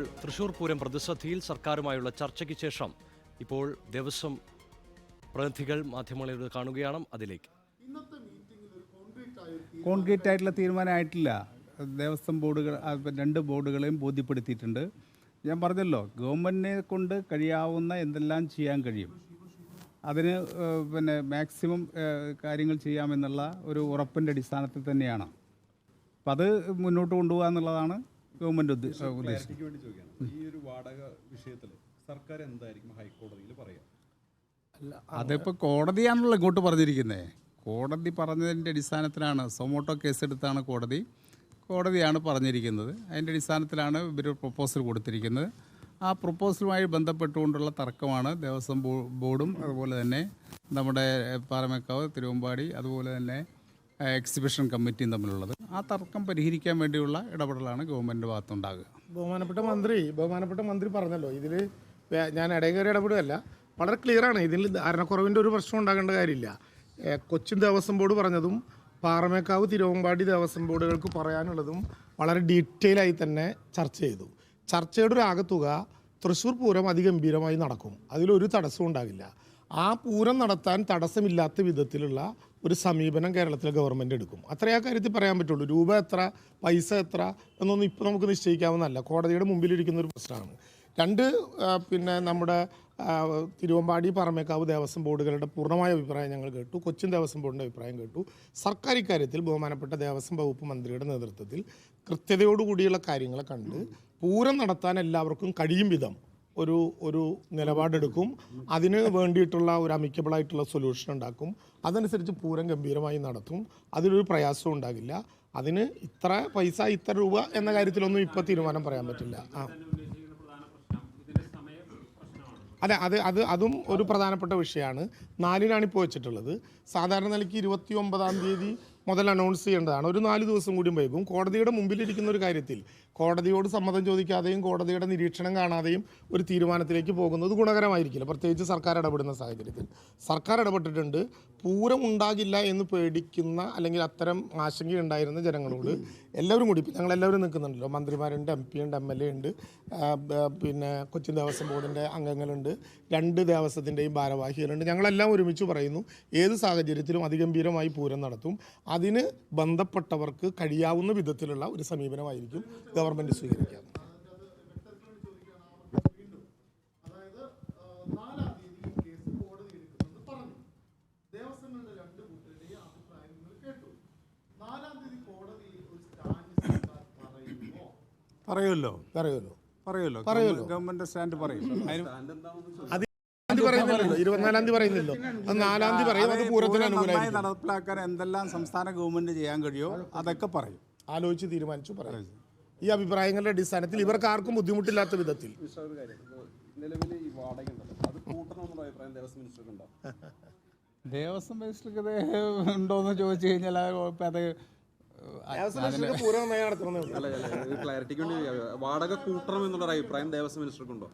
തൃശൂർ പൂരം പ്രതിസന്ധിയിൽ സർക്കാരുമായുള്ള ചർച്ചയ്ക്ക് ശേഷം ഇപ്പോൾ ദേവസ്വം പ്രതിനിധികൾ മാധ്യമങ്ങളിൽ കാണുകയാണ് അതിലേക്ക്. കോൺക്രീറ്റ് ആയിട്ടുള്ള തീരുമാനമായിട്ടില്ല. ദേവസ്വം ബോർഡുകൾ രണ്ട് ബോർഡുകളെയും ബോധ്യപ്പെടുത്തിയിട്ടുണ്ട്. ഞാൻ പറഞ്ഞല്ലോ ഗവൺമെന്റിനെ കൊണ്ട് കഴിയാവുന്ന എന്തെല്ലാം ചെയ്യാൻ കഴിയും. അതിന് പിന്നെ മാക്സിമം കാര്യങ്ങൾ ചെയ്യാമെന്നുള്ള ഒരു ഉറപ്പിന്റെ അടിസ്ഥാനത്തിൽ തന്നെയാണ്. അപ്പം അത് മുന്നോട്ട് കൊണ്ടുപോകുക എന്നുള്ളതാണ് അതിപ്പോ ഈ ഒരു വാടക വിഷയത്തിൽ സർക്കാർ എന്തായിരിക്കും ഹൈക്കോടതിയിൽ അതിപ്പോൾ കോടതിയാണല്ലോ ഇങ്ങോട്ട് പറഞ്ഞിരിക്കുന്നത് കോടതി പറഞ്ഞതിന്റെ അടിസ്ഥാനത്തിലാണ് സൊമോട്ടോ കേസെടുത്താണ് കോടതി. കോടതിയാണ് പറഞ്ഞിരിക്കുന്നത്. അതിന്റെ അടിസ്ഥാനത്തിലാണ് ഇവർ പ്രപ്പോസൽ കൊടുത്തിരിക്കുന്നത്. ആ പ്രപ്പോസലുമായി ബന്ധപ്പെട്ടുകൊണ്ടുള്ള തർക്കമാണ് ദേവസ്വം ബോർഡും അതുപോലെ തന്നെ നമ്മുടെ പാറമേക്കാവ് തിരുവമ്പാടി അതുപോലെ തന്നെ എക്സിബിഷൻ കമ്മിറ്റിയും തമ്മിലുള്ളത്. ആ തർക്കം പരിഹരിക്കാൻ വേണ്ടിയുള്ള ഇടപെടലാണ് ഗവൺമെന്റ് ഭാഗത്തുണ്ടാകുക. ബഹുമാനപ്പെട്ട മന്ത്രി ബഹുമാനപ്പെട്ട മന്ത്രി പറഞ്ഞല്ലോ ഇതിൽ ഞാൻ ഇടയിൽ കയറി ഇടപെടുകയല്ല വളരെ ക്ലിയറാണ് ഇതിൽ ധാരണക്കുറവിന്റെ ഒരു പ്രശ്നം ഉണ്ടാകേണ്ട കാര്യമില്ല. കൊച്ചിൻ ദേവസ്വം ബോർഡ് പറഞ്ഞതും പാറമേക്കാവ് തിരുവമ്പാടി ദേവസ്വം ബോർഡുകൾക്ക് പറയാനുള്ളതും വളരെ ഡീറ്റെയിൽ ആയി തന്നെ ചർച്ച ചെയ്തു. ചർച്ചയുടെ ഒരു ആകത്തുക തൃശ്ശൂർ പൂരം അതിഗംഭീരമായി നടക്കും. അതിലൊരു തടസ്സവും ഉണ്ടാകില്ല. ആ പൂരം നടത്താൻ തടസ്സമില്ലാത്ത വിധത്തിലുള്ള ഒരു സമീപനം കേരളത്തിലെ ഗവൺമെന്റ് എടുക്കും. അത്രേ ആ കാര്യത്തിൽ പറയാൻ പറ്റുള്ളൂ. രൂപ എത്ര പൈസ എത്ര എന്നൊന്നും ഇപ്പോൾ നമുക്ക് നിശ്ചയിക്കാവുന്നതല്ല. കോടതിയുടെ മുമ്പിലിരിക്കുന്ന ഒരു പ്രശ്നമാണ്. രണ്ട് പിന്നെ നമ്മുടെ തിരുവമ്പാടി പറമേക്കാവ് ദേവസ്വം ബോർഡുകളുടെ പൂർണമായ അഭിപ്രായം ഞങ്ങൾ കേട്ടു. കൊച്ചിൻ ദേവസ്വം ബോർഡിന്റെ അഭിപ്രായം കേട്ടു. സർക്കാർ ഇക്കാര്യത്തിൽ ബഹുമാനപ്പെട്ട ദേവസ്വം വകുപ്പ് മന്ത്രിയുടെ നേതൃത്വത്തിൽ കൃത്യതയോടുകൂടിയുള്ള കാര്യങ്ങളെ കണ്ട് പൂരം നടത്താൻ എല്ലാവർക്കും കഴിയും വിധം ഒരു ഒരു നിലപാടെടുക്കും. അതിന് വേണ്ടിയിട്ടുള്ള ഒരു അമിക്കബിളായിട്ടുള്ള സൊല്യൂഷൻ ഉണ്ടാക്കും. അതനുസരിച്ച് പൂരം ഗംഭീരമായി നടത്തും. അതിലൊരു പ്രയാസവും ഉണ്ടാകില്ല. അതിന് ഇത്ര പൈസ ഇത്ര രൂപ എന്ന കാര്യത്തിലൊന്നും ഇപ്പോൾ തീരുമാനം പറയാൻ പറ്റില്ല. ആ. അതെ അത് അത് അതും ഒരു പ്രധാനപ്പെട്ട വിഷയമാണ്. നാലിനാണ് ഇപ്പോൾ വെച്ചിട്ടുള്ളത്. സാധാരണ നിലയ്ക്ക് ഇരുപത്തി ഒമ്പതാം തീയതി മുതൽ അനൗൺസ് ചെയ്യേണ്ടതാണ്. ഒരു നാല് ദിവസം കൂടി വൈകും. കോടതിയുടെ മുമ്പിലിരിക്കുന്ന ഒരു കാര്യത്തിൽ കോടതിയോട് സമ്മതം ചോദിക്കാതെയും കോടതിയുടെ നിരീക്ഷണം കാണാതെയും ഒരു തീരുമാനത്തിലേക്ക് പോകുന്നത് ഗുണകരമായിരിക്കില്ല. പ്രത്യേകിച്ച് സർക്കാർ ഇടപെടുന്ന സാഹചര്യത്തിൽ. സർക്കാർ ഇടപെട്ടിട്ടുണ്ട്. പൂരം ഉണ്ടാകില്ല എന്ന് പേടിക്കുന്ന അല്ലെങ്കിൽ അത്തരം ആശങ്കയുണ്ടായിരുന്ന ജനങ്ങളോട് എല്ലാവരും കൂടി ഞങ്ങളെല്ലാവരും നിൽക്കുന്നുണ്ടല്ലോ. മന്ത്രിമാരുണ്ട് എം പി ഉണ്ട് എം എൽ എ ഉണ്ട്. പിന്നെ കൊച്ചിൻ ദേവസ്വം ബോർഡിന്റെ അംഗങ്ങളുണ്ട്. രണ്ട് ദേവസ്വത്തിന്റെയും ഭാരവാഹികളുണ്ട്. ഞങ്ങളെല്ലാം ഒരുമിച്ച് പറയുന്നു ഏത് സാഹചര്യത്തിലും അതിഗംഭീരമായി പൂരം നടത്തും. അതിന് ബന്ധപ്പെട്ടവർക്ക് കഴിയാവുന്ന വിധത്തിലുള്ള ഒരു സമീപനമായിരിക്കും ഗവൺമെന്റ് സ്വീകരിക്കാം. പറയുമല്ലോ. പറയുമല്ലോ. പറയുമല്ലോ. പറയുമല്ലോ. ഗവൺമെന്റ് സ്റ്റാൻഡ് പറയും. തീയതി പറയുന്നില്ലല്ലോ. ഇരുപത്തിനാലാം തീയതി പറയുന്നില്ലോ അത് നാലാം തീയതി പറയും. അത് പൂരത്തിന് നടപ്പിലാക്കാൻ എന്തെല്ലാം സംസ്ഥാന ഗവൺമെന്റ് ചെയ്യാൻ കഴിയുമോ അതൊക്കെ പറയും. ആലോചിച്ച് തീരുമാനിച്ചു പറയും. ഈ അഭിപ്രായങ്ങളുടെ അടിസ്ഥാനത്തിൽ ഇവർക്ക് ആർക്കും ബുദ്ധിമുട്ടില്ലാത്ത വിധത്തിൽ. നിലവിൽ ഈ വാടക ഉണ്ടല്ലോ അത് കൂട്ടണമെന്നുള്ള അഭിപ്രായം ദേവസ്വം മിനിസ്റ്റർക്ക് ഉണ്ടോ ദേവസ്വം മിനിസ്റ്റർക്ക് ഉണ്ടോ എന്ന് ചോദിച്ചു കഴിഞ്ഞാൽ അത് ക്ലാരിറ്റിക്ക് വേണ്ടി വാടക കൂട്ടണം എന്നുള്ള അഭിപ്രായം ദേവസ്വം മിനിസ്റ്റർക്ക് ഉണ്ടോ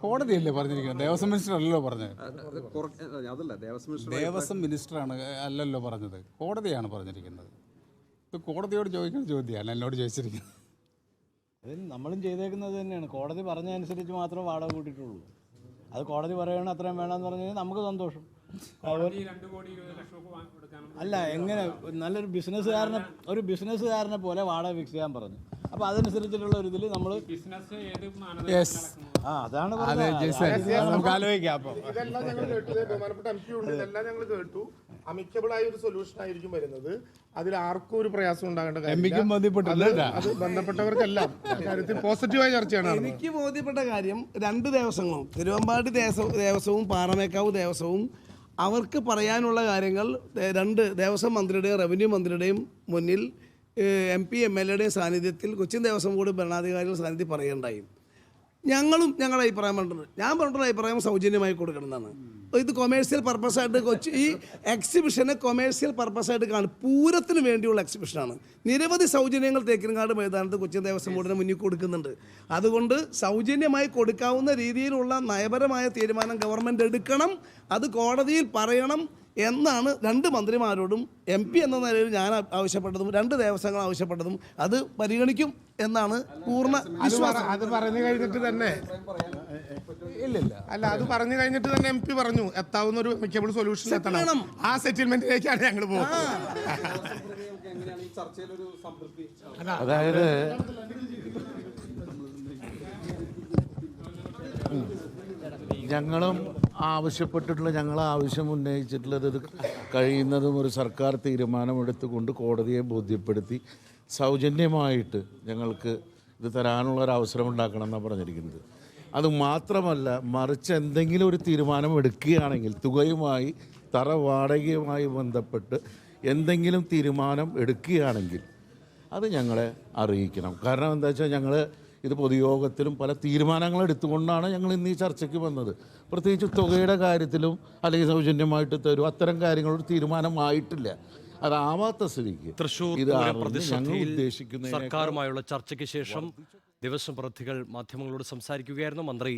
കോടതിയല്ലേ പറഞ്ഞിരിക്കുന്നത്? ദേവസ്വം മിനിസ്റ്റർ അല്ലല്ലോ പറഞ്ഞത് അതല്ല ദേവസ്വം മിനിസ്റ്റർ ആണ് മിനിസ്റ്ററാണ് അല്ലല്ലോ പറഞ്ഞത്. കോടതിയാണ് പറഞ്ഞിരിക്കുന്നത്. ഇത് കോടതിയോട് ചോദിക്കുന്ന ചോദ്യമാണ് എന്നോട് ചോദിച്ചിരിക്കുന്നത്. അതിൽ നമ്മളും ചെയ്തേക്കുന്നത് തന്നെയാണ്. കോടതി പറഞ്ഞതനുസരിച്ച് മാത്രമേ വാടക കൂട്ടിയിട്ടുള്ളൂ. അത് കോടതി പറയണം അത്രയും വേണമെന്ന് പറഞ്ഞു കഴിഞ്ഞാൽ നമുക്ക് സന്തോഷം. അല്ല എങ്ങനെ? നല്ലൊരു ബിസിനസ്സുകാരനെ ഒരു ബിസിനസ്സുകാരനെ പോലെ വാടക ഫിക്സ് ചെയ്യാൻ പറഞ്ഞു. അപ്പൊ അതനുസരിച്ചിട്ടുള്ള ഒരു ഇതിൽ നമ്മൾ ബിസിനസ് ആ അതാണ് പറഞ്ഞത്. നമുക്ക് ആലോചിക്കാം അപ്പൊ. ഇതെല്ലാം ഞങ്ങൾ കേട്ടു. ഇതേ ബഹുമാനപ്പെട്ട എം പി ഉണ്ട്. ഇതെല്ലാം ഞങ്ങൾ കേട്ടു. അമിക്കബിൾ ആയ ഒരു സൊല്യൂഷൻ ആയിരിക്കും വരുന്നത്. അതിൽ ആർക്കും ഒരു പ്രയാസം ഉണ്ടാകേണ്ട എം കാര്യമില്ല. പിക്കും ബന്ധപ്പെട്ടില്ല അത് ബന്ധപ്പെട്ടവർക്കെല്ലാം കാര്യത്തിൽ പോസിറ്റീവായ ചർച്ചയാണ് എനിക്ക് ബോധ്യപ്പെട്ട കാര്യം രണ്ട് ദേവസ്വങ്ങളും തിരുവമ്പാടി ദേവസ്വ ദേവസ്വവും പാറമേക്കാവ് ദേവസ്വവും അവർക്ക് പറയാനുള്ള കാര്യങ്ങൾ രണ്ട് ദേവസ്വം മന്ത്രിയുടെയും റവന്യൂ മന്ത്രിയുടെയും മുന്നിൽ എം പി എം എൽ എയുടെയും സാന്നിധ്യത്തിൽ കൊച്ചിൻ ദേവസ്വം ബോർഡ് ഭരണാധികാരികളുടെ സാന്നിധ്യം പറയുകയുണ്ടായി. ഞങ്ങളും ഞങ്ങളുടെ അഭിപ്രായം പറഞ്ഞിട്ടുണ്ട്. ഞാൻ പറഞ്ഞിട്ടുള്ള അഭിപ്രായം സൗജന്യമായി കൊടുക്കണമെന്നാണ് ഇത് കൊമേഴ്സ്യൽ പർപ്പസായിട്ട് കൊച്ചി ഈ എക്സിബിഷനെ കൊമേഴ്സ്യൽ പർപ്പസായിട്ട് കാണും. പൂരത്തിന് വേണ്ടിയുള്ള എക്സിബിഷനാണ് നിരവധി സൗജന്യങ്ങൾ തേക്കിനങ്ങാട് മൈതാനത്ത് കൊച്ചി ദേവസ്വം ബോർഡിന് മുന്നിൽ കൊടുക്കുന്നുണ്ട്. അതുകൊണ്ട് സൗജന്യമായി കൊടുക്കാവുന്ന രീതിയിലുള്ള നയപരമായ തീരുമാനം ഗവൺമെന്റ് എടുക്കണം അത് കോടതിയിൽ പറയണം എന്നാണ് രണ്ട് മന്ത്രിമാരോടും എം പി എന്ന നിലയിൽ ഞാൻ ആവശ്യപ്പെട്ടതും രണ്ട് ദേവസ്വങ്ങൾ ആവശ്യപ്പെട്ടതും അത് പരിഗണിക്കും. എന്നാണ് പൂർണ വിശ്വാസം. അത് പറഞ്ഞു കഴിഞ്ഞിട്ട് തന്നെ. അല്ല അത് പറഞ്ഞു കഴിഞ്ഞിട്ട് തന്നെ എം പി പറഞ്ഞു എത്താവുന്ന ഒരു മിക്കബിൾ സൊല്യൂഷൻ എത്തണം. ആ സെറ്റിൽമെന്റിലേക്കാണ് ഞങ്ങൾ പോകുന്നത്. അതായത് ഞങ്ങളും ആവശ്യപ്പെട്ടിട്ടുള്ള ഞങ്ങൾ ആവശ്യം ഉന്നയിച്ചിട്ടുള്ളത് കഴിയുന്നതും ഒരു സർക്കാർ തീരുമാനമെടുത്തുകൊണ്ട് കോടതിയെ ബോധ്യപ്പെടുത്തി സൗജന്യമായിട്ട് ഞങ്ങൾക്ക് ഇത് തരാനുള്ള ഒരു അവസരം ഉണ്ടാക്കണം എന്നാണ് പറഞ്ഞിരിക്കുന്നത്. അത് മാത്രമല്ല മറിച്ച് എന്തെങ്കിലും ഒരു തീരുമാനം എടുക്കുകയാണെങ്കിൽ തുകയുമായി തറ വാടകയുമായി ബന്ധപ്പെട്ട് എന്തെങ്കിലും തീരുമാനം എടുക്കുകയാണെങ്കിൽ അത് ഞങ്ങളെ അറിയിക്കണം. കാരണം എന്താ വെച്ചാൽ ഞങ്ങൾ ഇത് പൊതുയോഗത്തിലും പല തീരുമാനങ്ങൾ എടുത്തുകൊണ്ടാണ് ഞങ്ങൾ ഇന്ന് ഈ ചർച്ചയ്ക്ക് വന്നത്. പ്രത്യേകിച്ച് തുകയുടെ കാര്യത്തിലും അല്ലെങ്കിൽ സൗജന്യമായിട്ട് തരും. അത്തരം കാര്യങ്ങളൊരു തീരുമാനമായിട്ടില്ല അതാവാത്ത സ്ഥിതിക്ക്. തൃശൂർ പ്രതിസന്ധിയിൽ സർക്കാരുമായുള്ള ചർച്ചയ്ക്ക് ശേഷം ദിവസം പ്രതികൾ മാധ്യമങ്ങളോട് സംസാരിക്കുകയായിരുന്നു മന്ത്രി.